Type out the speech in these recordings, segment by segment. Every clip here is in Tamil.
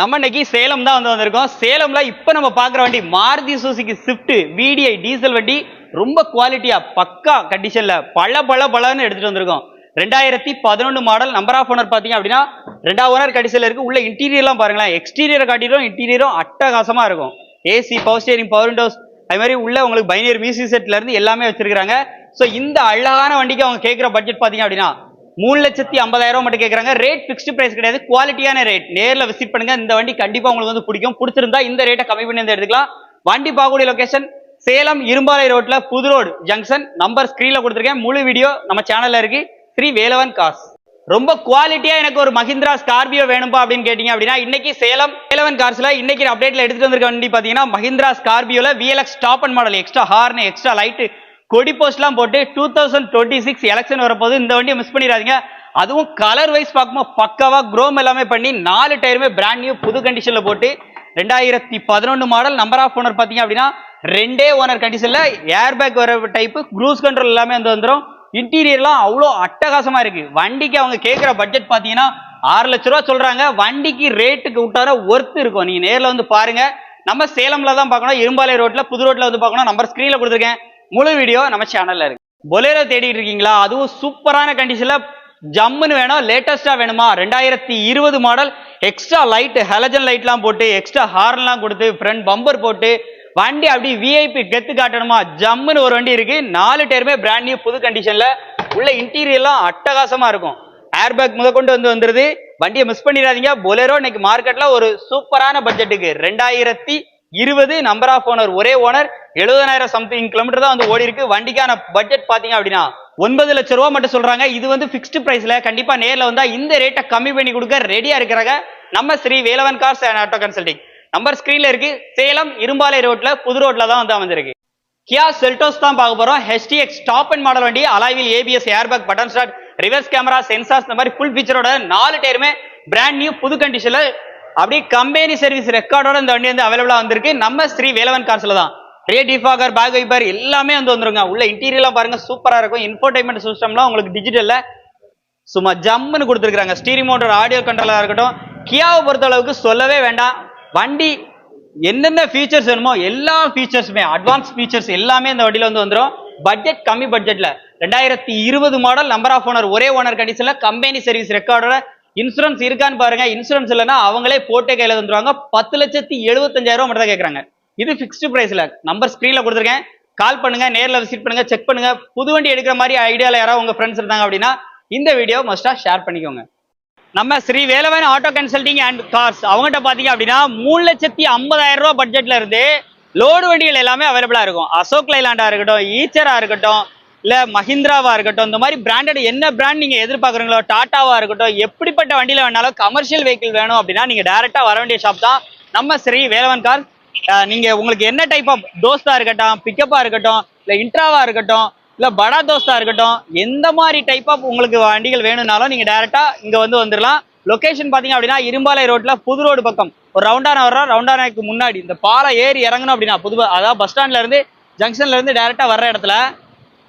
நம்ம இன்னைக்கு சேலம் தான் வந்து வந்திருக்கோம். சேலம்ல இப்ப நம்ம பாக்குற வண்டி Maruti Suzuki Swift VDI diesel வண்டி. ரொம்ப குவாலிட்டியா பக்கா கண்டிஷன்ல பல பல பலன்னு எடுத்துட்டு வந்திருக்கோம். ரெண்டாயிரத்தி பதினொன்று மாடல் நம்பர் ஆஃப் ஓனர் பார்த்தீங்க அப்படின்னா ரெண்டாவது ஓனர் கண்டிஷன்ல இருக்குது உள்ள இன்டீரியர்லாம் பாருங்களேன். எக்ஸ்டீரியரை காட்டிடும் இன்டீரியரும் அட்டகாசமாக இருக்கும். AC power steering power windows அது மாதிரி உள்ள உங்களுக்கு பைனியர் மியூசிக் செட்லேருந்து எல்லாமே வச்சிருக்காங்க ஸோ இந்த அழகான வண்டிக்கு அவங்க கேட்குற பட்ஜெட் பார்த்தீங்க அப்படின்னா மூணு லட்சத்தி ஐம்பதாயிரம் மட்டும் கேட்குறாங்க ரேட் ஃபிக்ஸ்டு பிரைஸ் கிடையாது. குவாலிட்டியான ரேட் நேரில் விசிட் பண்ணுங்க. இந்த வண்டி கண்டிப்பாக உங்களுக்கு வந்து பிடிக்கும். பிடிச்சிருந்தா இந்த ரேட்டை கம்மி பண்ணி வந்து எடுத்துக்கலாம். வண்டி பார்க்கக்கூடிய லொக்கேஷன் சேலம் இரும்பாலை ரோட்ல புது ரோடு ஜங்ஷன் நம்பர் ஸ்கிரீன்ல கொடுத்துருக்கேன். முழு வீடியோ நம்ம சேனல்ல இருக்கு. ஸ்ரீ வேலவன் காஸ் ரொம்ப குவாலிட்டியா எனக்கு ஒரு மஹிந்திரா ஸ்கார்பியோ வேணும்பா அப்படின்னு கேட்டீங்க அப்படின்னா இன்னைக்கு சேலம் வேலவன் கார்ஸ்ல இன்னைக்கு அப்டேட்ல எடுத்துட்டு வந்திருக்க வண்டி பாத்தீங்கன்னா Mahindra ஸ்கார்பியோல VLX top and model extra horn extra light கொடி போஸ்ட்லாம் போட்டு two thousand twenty six election வரப்போது இந்த வண்டியை மிஸ் பண்ணிடாதீங்க. அதுவும் கலர் வைஸ் பார்க்கும்போது பக்காவாக குரோம் எல்லாமே பண்ணி நாலு டயருமே பிராண்ட் நியூ புது கண்டிஷனில் போட்டு ரெண்டாயிரத்தி பதினொன்று மாடல் நம்பர் ஆஃப் ஓனர் பார்த்தீங்க அப்படின்னா ரெண்டே ஓனர் கண்டிஷனில் ஏர் பேக் வர டைப்பு க்ரூஸ் கண்ட்ரோல் எல்லாமே வந்து வந்துடும் இன்டீரியர்லாம் அவ்வளோ அட்டகாசமாக இருக்குது வண்டிக்கு அவங்க கேட்குற பட்ஜெட் பார்த்தீங்கன்னா ஆறு லட்ச ரூபா சொல்கிறாங்க வண்டிக்கு ரேட்டுக்கு விட்டார ஒர்த்து இருக்கும். நீங்கள் நேரில் வந்து பாருங்கள் நம்ம சேலம்ல தான் பார்க்கணும். இரும்பாலை ரோட்டில் புது ரோட்டில் வந்து பார்க்கணும். நம்பர் ஸ்க்ரீனில் கொடுத்துருக்கேன். முழு வீடியோ நம்ம சேனல்ல இருக்கு. பொலேரோ தேடிட்டு இருக்கீங்களா? அதுவும் சூப்பரான கண்டிஷன்ல ஜம்முன்னு வேணும் லேட்டஸ்டா வேணுமா? ரெண்டாயிரத்தி இருபது மாடல் எக்ஸ்ட்ரா லைட் ஹெலஜன் லைட்லாம் போட்டு எக்ஸ்ட்ரா ஹார்ன்லாம் கொடுத்து ஃப்ரண்ட் பம்பர் போட்டு வண்டி அப்படி விஐபி கெத்து காட்டணுமா? ஜம்முன்னு ஒரு வண்டி இருக்கு. நாலு டேருமே பிராண்ட் நியூ புது கண்டிஷன்ல உள்ள இன்டீரியர்லாம் அட்டகாசமா இருக்கும். ஏர்பேக் முதற்கொண்டு வந்து வந்துருது. வண்டியை மிஸ் பண்ணிடாதீங்க. பொலேரோ இன்னைக்கு மார்க்கெட்ல ஒரு சூப்பரான பட்ஜெட்டுக்கு ரெண்டாயிரத்தி இருபது நம்பர் ஆஃப் ஓனர் ஒரே ஓனர் எழுபதாயிரம் சம்திங் கிலோமீட்டர் தான் வந்து ஓடி இருக்கு. வண்டிக்கான பட்ஜெட் பாத்தீங்க அப்படின்னா ஒன்பது லட்சம் ரூபா மட்டும் சொல்றாங்க. இது வந்து ஃபிக்ஸ்டு பிரைஸ்ல கண்டிப்பா நேர்ல வந்தா இந்த ரேட்டை கம்மி பண்ணி கொடுக்க ரெடியா இருக்கிறாங்க நம்ம Sri Velavan cars and auto consulting number ஸ்கிரீன்ல இருக்கு. சேலம் இரும்பாலை ரோட்ல புது ரோட்ல தான் வந்து அமைஞ்சிருக்கு. கியா செல்டோஸ் தான் பார்க்க போறோம். ஹெச்டிஎக்ஸ் டாப் அண்ட் மாடல் வண்டி அலாய்வில் ABS airbag button start reverse camera sensors இந்த மாதிரி ஃபுல் ஃபீச்சரோட நாலு டயருமே பிராண்ட் நியூ புது கண்டிஷன்ல அப்படியே கம்பெனி சர்வீஸ் ரெக்கார்டோட இந்த வண்டி வந்து அவைலபிளா வந்திருக்கு. நம்ம ஸ்ரீ வேலவன் கார்ஸ்ல தான். ரே டிஃபாகர் பேக் வைப்பர் எல்லாமே வந்து வந்துருங்க. உள்ள இன்டீரியர்லாம் பாருங்க சூப்பரா இருக்கும். இன்ஃபோர்டைன்மெண்ட் சிஸ்டம்லாம் உங்களுக்கு டிஜிட்டல்ல சும்மா ஜம்முன்னு கொடுத்துருக்காங்க ஸ்டீரிங் மோட்டர் ஆடியோ கண்ட்ரோலாக இருக்கட்டும். கியாவை பொறுத்த அளவுக்கு சொல்லவே வேண்டாம். வண்டி என்னென்ன ஃபீச்சர்ஸ் வேணுமோ எல்லா ஃபீச்சர்ஸுமே அட்வான்ஸ் ஃபீச்சர்ஸ் எல்லாமே இந்த வண்டியில் வந்து வந்துடும் பட்ஜெட் கம்மி பட்ஜெட்டில் ரெண்டாயிரத்தி இருபது மாடல் நம்பர் ஆஃப் ஓனர் ஒரே ஓனர் கண்டிஷனில் கம்பெனி சர்வீஸ் ரெக்கார்டோட இன்சூரன்ஸ் இருக்கான்னு பாருங்க. இன்சூரன்ஸ் இல்லைன்னா அவங்களே போட்டே கையில் தந்துருவாங்க. பத்து லட்சத்தி எழுபத்தஞ்சாயிரம் மட்டும் தான் கேட்குறாங்க இது ஃபிக்ஸ்டு ப்ரைஸில் நம்பர் ஸ்க்ரீனில் கொடுத்துருக்கேன். கால் பண்ணுங்க நேரில் விசிட் பண்ணுங்க செக் பண்ணுங்க. புது வண்டி எடுக்கிற மாதிரி ஐடியாவில் யாராவது உங்க ஃப்ரெண்ட்ஸ் இருந்தாங்க அப்படின்னா இந்த வீடியோ மஸ்டா ஷேர் பண்ணிக்கோங்க. நம்ம Sri Velavan auto consulting and cars அவங்ககிட்ட பார்த்தீங்க அப்படின்னா மூணு லட்சத்தி ஐம்பதாயிரம் ரூபா பட்ஜெட்ல இருந்து லோடு வண்டிகள் எல்லாமே அவைலபிளா இருக்கும். அசோக் லைலாண்டா இருக்கட்டும் ஈச்சரா இருக்கட்டும் இல்லை மஹிந்திராவாக இருக்கட்டும் இந்த மாதிரி பிராண்டட் என்ன பிராண்ட் நீங்கள் எதிர்பார்க்குறீங்களோ டாட்டாவாக இருக்கட்டும் எப்படிப்பட்ட வண்டியில் வேணாலும் கமர்ஷியல் வெஹிக்கிள் வேணும் அப்படின்னா நீங்கள் டேரெக்டாக வர வேண்டிய ஷாப் தான் நம்ம ஸ்ரீ வேலவன் கார். நீங்கள் உங்களுக்கு என்ன டைப் ஆஃப் தோஸ்தா இருக்கட்டும் பிக்கப்பாக இருக்கட்டும் இல்லை இன்ட்ராவாக இருக்கட்டும் இல்லை படா தோஸ்தா இருக்கட்டும் எந்த மாதிரி டைப் ஆஃப் உங்களுக்கு வண்டிகள் வேணும்னாலும் நீங்கள் டேரெக்டாக இங்கே வந்து வந்துடலாம் லொகேஷன் பார்த்தீங்க அப்படின்னா இரும்பாலை ரோட்டில் புது ரோடு பக்கம். ஒரு ரவுண்டான வர்றோம் ரவுண்டானக்கு முன்னாடி. இந்த பாலை ஏறி இறங்கணும் அப்படின்னா புது அதாவது பஸ் ஸ்டாண்ட்லேருந்து ஜங்ஷன்லேருந்து டேரெக்டாக வர்ற இடத்துல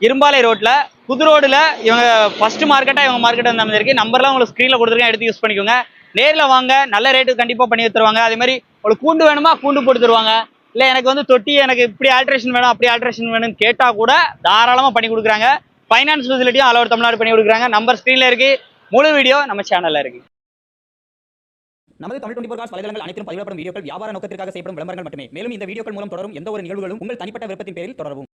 இரும்பாலை ரோட்ல புது ரோடுல இவங்க ஃபர்ஸ்ட் மார்க்கெட்டா இவங்க மார்க்கெட் வந்து அமைஞ்சிருக்கு நம்பர்லாம் உங்களுக்கு ஸ்க்ரீனில் கொடுத்துருக்கேன் எடுத்து யூஸ் பண்ணிக்கோங்க. நேர்ல வாங்க நல்ல ரேட்டு கண்டிப்பா பண்ணி தருவாங்க. அதே மாதிரி உங்களுக்கு கூண்டு வேணுமா கூண்டு போட்டு தருவாங்க. இல்ல எனக்கு வந்து தொட்டி எனக்கு இப்படி ஆல்ட்ரேஷன் வேணும் அப்படி ஆல்ட்ரேஷன் வேணும்னு கேட்டா கூட தாராளமா பண்ணி கொடுக்குறாங்க. ஃபைனான்ஸ் ஃபெசிலிட்டியும் ஆல் ஓவர் தமிழ்நாடு பண்ணி கொடுக்குறாங்க. நம்பர் ஸ்க்ரீன்ல இருக்கு. முழு வீடியோ நம்ம சேனல்ல இருக்கு. நமது தமிழ் டுவெண்டி கார்ஸ் வலைதளங்கள் அனைத்தும் பதிவிடப்படும் வீடியோக்கள் வியாபார நோக்கத்திற்காக செய்யப்படும் விளம்பரங்கள் மட்டுமே. மேலும் இந்த வீடியோக்கள் மூலம் தொடரும் எந்த ஒரு நிகழ்வுகளும் உங்கள் தனிப்பட்ட விருப்பத்தின் பேரில் தொடரவும்.